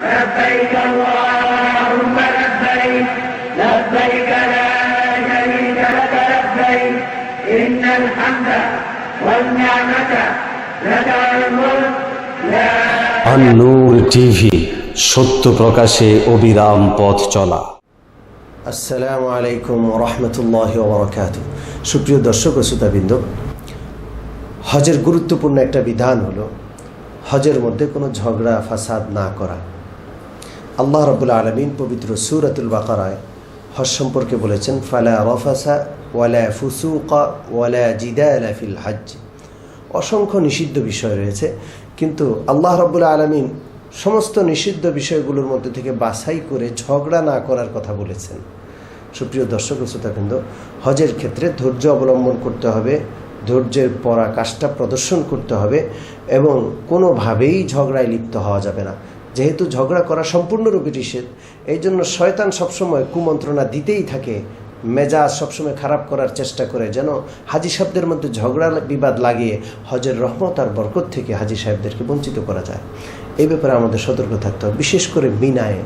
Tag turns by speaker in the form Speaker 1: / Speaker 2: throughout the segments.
Speaker 1: لبيك اللهم لبيك لبيك لا شريك لك لبيك إن الحمد والنعمة لك الملك لا
Speaker 2: আন্নুর TV সত্য প্রকাশে অবিরাম পথ চলা
Speaker 3: আসসালামু আলাইকুম রহমতুল্লাহ ওবরাকাত সুপ্রিয় দর্শক ও শ্রোতাবৃন্দ হজের গুরুত্বপূর্ণ একটা বিধান হলো হজের মধ্যে কোনো ঝগড়া ফাসাদ না করা আল্লাহ রবুল্লা আলমিন পবিত্র সুরাতুল বাকারায় হজ সম্পর্কে বলেছেন, ফালা রফাসা ওয়ালা ফুসুকা ওয়ালা জিদা ফিল হজ অসংখ্য নিষিদ্ধ বিষয় রয়েছে, কিন্তু আল্লাহ রব্বুল আলমিন সমস্ত নিষিদ্ধ বিষয়গুলোর মধ্যে থেকে বাছাই করে ঝগড়া না করার কথা বলেছেন। সুপ্রিয় দর্শক শ্রোতাবৃন্দ, হজের ক্ষেত্রে ধৈর্য অবলম্বন করতে হবে, ধৈর্যের পরাকাষ্ঠা প্রদর্শন করতে হবে এবং কোনোভাবেই ঝগড়ায় লিপ্ত হওয়া যাবে না। যেহেতু ঝগড়া করা সম্পূর্ণরূপে নিষেধ, এই জন্য শয়তান সবসময় কুমন্ত্রণা দিতেই থাকে, মেজাজ সবসময় খারাপ করার চেষ্টা করে যেন হাজি সাহেবদের মধ্যে ঝগড়া বিবাদ লাগিয়ে হজের রহমত আর বরকত থেকে হাজি সাহেবদেরকে বঞ্চিত করা যায়। এই ব্যাপারে আমাদের সতর্ক থাকতে হবে, বিশেষ করে মিনায়।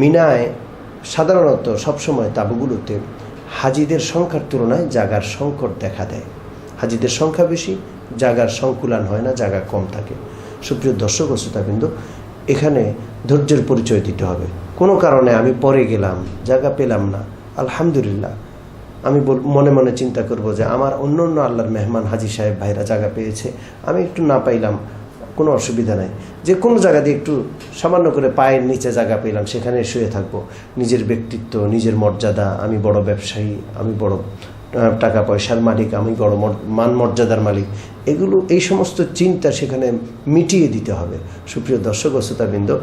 Speaker 3: মিনায় সাধারণত সবসময় তাবুগুলোতে হাজিদের সংখ্যার তুলনায় জাগার সংকট দেখা দেয়। হাজিদের সংখ্যা বেশি, জাগার সংকুলান হয় না, জাগা কম থাকে। সুপ্রিয় দর্শক ও শ্রোতাবৃন্দ এখানে ধৈর্যের পরিচয় দিতে হবে। কোনো কারণে আমি পরে গেলাম, জায়গা পেলাম না। আলহামদুলিল্লাহ। আমি মনে মনে চিন্তা করব যে আমার অন্য অন্য আল্লাহর মেহমান হাজি সাহেব ভাইরা জায়গা পেয়েছে। আমি একটু না পাইলাম, কোনো অসুবিধা নাই। যে কোনো জায়গা দিয়ে একটু সামান্য করে পায়ের নিচে জায়গা পেলাম, সেখানে শুয়ে থাকব। নিজের ব্যক্তিত্ব, নিজের মর্যাদা, আমি বড় ব্যবসায়ী, আমি বড় টাকা পয়সার মালিক, আমি মর- মান মর্যাদার মালিক। এগুলো, এই সমস্ত চিন্তা সেখানে মিটিয়ে দিতে হবে। সুপ্রিয় দর্শক ও শ্রোতাবৃন্দ,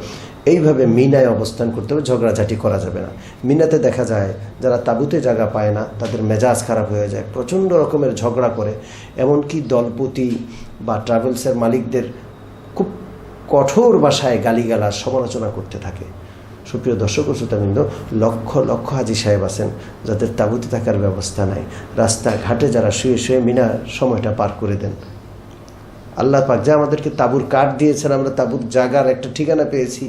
Speaker 3: এইভাবে মিনায় অবস্থান করতে হবে, ঝগড়াঝাটি করা যাবে না। মিনাতে দেখা যায়, যারা তাঁবুতে জায়গা পায় না, তাদের মেজাজ খারাপ হয়ে যায়, প্রচণ্ড রকমের ঝগড়া করে। এমনকি দলপতি বা ট্রাভেলসের মালিকদের খুব কঠোর ভাষায় গালিগালাজ, সমালোচনা করতে থাকে। সুপ্রিয় দর্শক শ্রোতাবৃন্দ, লক্ষ লক্ষ হাজি সাহেব আছেন যাদের তাঁবুতে থাকার ব্যবস্থা নাই। রাস্তাঘাটে যারা শুয়ে শুয়ে মিনা সময়টা পার করে দেন। আল্লাহ পাক যে আমাদেরকে তাঁবুর কাঠ দিয়েছেন, আমরা তাঁবুর জাগার একটা ঠিকানা পেয়েছি,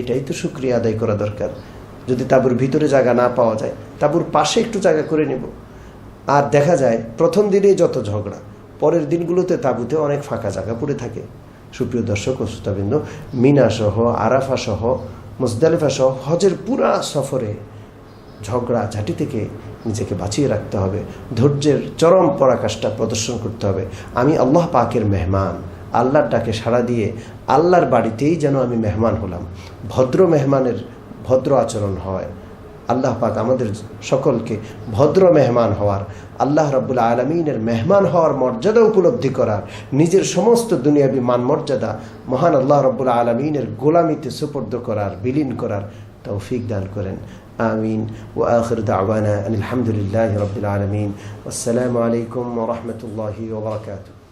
Speaker 3: এটাই তো সুক্রিয়া আদায় করা দরকার। যদি তাঁবুর ভিতরে জায়গা না পাওয়া যায়, তাঁবুর পাশে একটু জায়গা করে নেব। আর দেখা যায়, প্রথম দিনেই যত ঝগড়া, পরের দিনগুলোতে তাঁবুতে অনেক ফাঁকা জায়গা পড়ে থাকে। সুপ্রিয় দর্শক ও শ্রোতাবৃন্দ মিনা সহ আরাফা সহ মুজদালিফা সহ হজের পুরা সফরে ঝগড়া, ঝাঁটি থেকে নিজেকে বাঁচিয়ে রাখতে হবে। ধৈর্যের চরম পরাকাষ্ঠা প্রদর্শন করতে হবে। আমি আল্লাহ পাকের মেহমান। আল্লাহর ডাকে সাড়া দিয়ে আল্লাহর বাড়িতেই যেন আমি মেহমান হলাম। ভদ্র মেহমানের ভদ্র আচরণ হয়। আল্লাহ পাক আমাদের সকলকে ভদ্র মেহমান হওয়ার, আল্লাহ রব্বুল আলমিনের মেহমান হওয়ার মর্যাদা উপলব্ধি করার, নিজের সমস্ত দুনিয়াবী মান মর্যাদা মহান আল্লাহ রব্বুল আলমিনের গোলামিতে সুপর্দ করার, বিলীন করার তৌফিক দান করেন। আমিন। ও আখির দাওয়ানা আলহামদুলিল্লাহ রবিল আসসালামু আলাইকুম রহমতুল্লাহি ওবরাকাতু